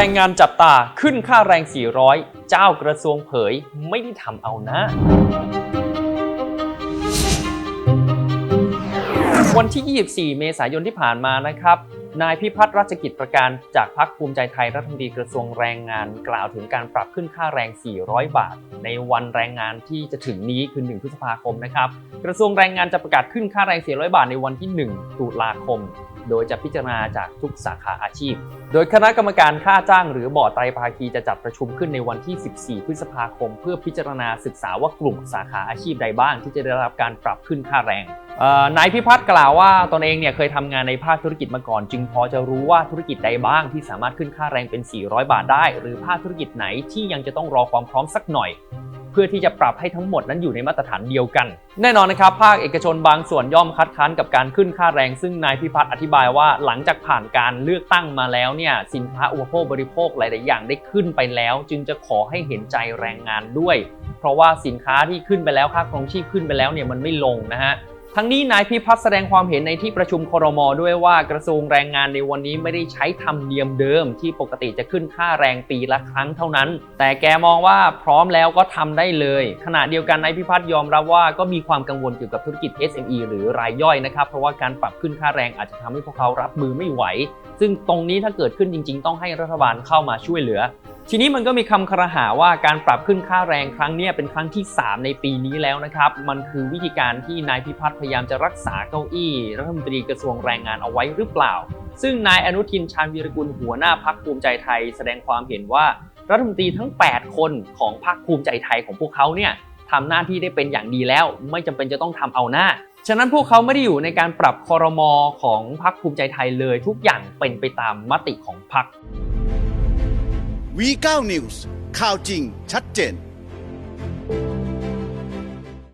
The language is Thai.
แรงงานจับตาขึ้นค่าแรง 400 เจ้ากระทรวงเผยไม่ได้ทำเอานะ วันที่ 24 เมษายนที่ผ่านมานะครับ นายพิพัฒน์รัชกิจประการจากพรรคภูมิใจไทยรัฐมนตรีกระทรวงแรงงานกล่าวถึงการปรับขึ้นค่าแรง 400 บาท ในวันแรงงานที่จะถึงนี้คือ 1 พฤษภาคมนะครับ กระทรวงแรงงานจะประกาศขึ้นค่าแรง 400 บาทในวันที่ 1 ตุลาคม โดยจะพิจารณาจากทุกสาขาอาชีพ โดยคณะกรรมการค่าจ้างหรือบอร์ดไตรภาคีจะจัดประชุมขึ้นในวันที่ 14 พฤษภาคม เพื่อพิจารณาศึกษาว่ากลุ่มสาขาอาชีพใดบ้างที่จะได้รับการปรับขึ้นค่าแรง นายพิพัฒน์กล่าวว่าตนเองเนี่ยเคยทำงานในภาคธุรกิจมาก่อน จึงพอจะรู้ว่าธุรกิจใดบ้างที่สามารถขึ้นค่าแรงเป็น 400 บาทได้ หรือภาคธุรกิจไหนที่ยังจะต้องรอความพร้อมสักหน่อย เพื่อที่จะปรับให้ทั้งหมดนั้นอยู่ในมาตรฐานเดียวกัน แน่นอนนะครับ ภาคเอกชนบางส่วนย่อมคัดค้านกับการขึ้นค่าแรง ซึ่งนายพิพัฒน์อธิบายว่าหลังจากผ่านการเลือกตั้งมาแล้วเนี่ยสินค้าอุปโภคบริโภคหลาย ๆ อย่างได้ขึ้นไปแล้ว จึงจะขอให้เห็นใจแรงงานด้วย เพราะว่าสินค้าที่ขึ้นไปแล้วค่าครองชีพขึ้นไปแล้วเนี่ยมันไม่ลงนะฮะ ทั้งนี้นายพิพัฒน์แสดงความเห็นในที่ประชุมครมด้วยว่ากระทรวงแรงงานในวันนี้ไม่ได้ใช้ธรรมเนียมเดิมที่ปกติจะขึ้นค่าแรงปีละครั้งเท่านั้น แต่แกมองว่าพร้อมแล้วก็ทำได้เลย ขณะเดียวกันนายพิพัฒน์ยอมรับว่าก็มีความกังวลเกี่ยวกับธุรกิจ SME หรือรายย่อยนะครับ เพราะว่าการปรับขึ้นค่าแรงอาจจะทำให้พวกเขารับมือไม่ไหว ซึ่งตรงนี้ถ้าเกิดขึ้นจริง ๆ ต้องให้รัฐบาลเข้ามาช่วยเหลือ ทีนี้มันก็มีคำครหาว่าการปรับขึ้นค่าแรงครั้งนี้เป็นครั้งที่ 3 ในปีนี้แล้วนะครับ มันคือวิธีการที่นายพิพัฒน์พยายามจะรักษาเก้าอี้รัฐมนตรีกระทรวงแรงงานเอาไว้หรือเปล่า ซึ่งนายอนุทินชาญวีรกุลหัวหน้าพักภูมิใจไทย แสดงความเห็นว่ารัฐมนตรีทั้ง 8 คนของพักภูมิใจไทยของพวกเขาเนี่ยทำหน้าที่ได้เป็นอย่างดีแล้ว ไม่จำเป็นจะต้องทำเอาหน้า ฉะนั้นพวกเขาไม่ได้อยู่ในการปรับคอรมอของพักภูมิใจไทยเลย ทุกอย่างเป็นไปตามมติของพัก V9 News ข่าวจริงชัดเจน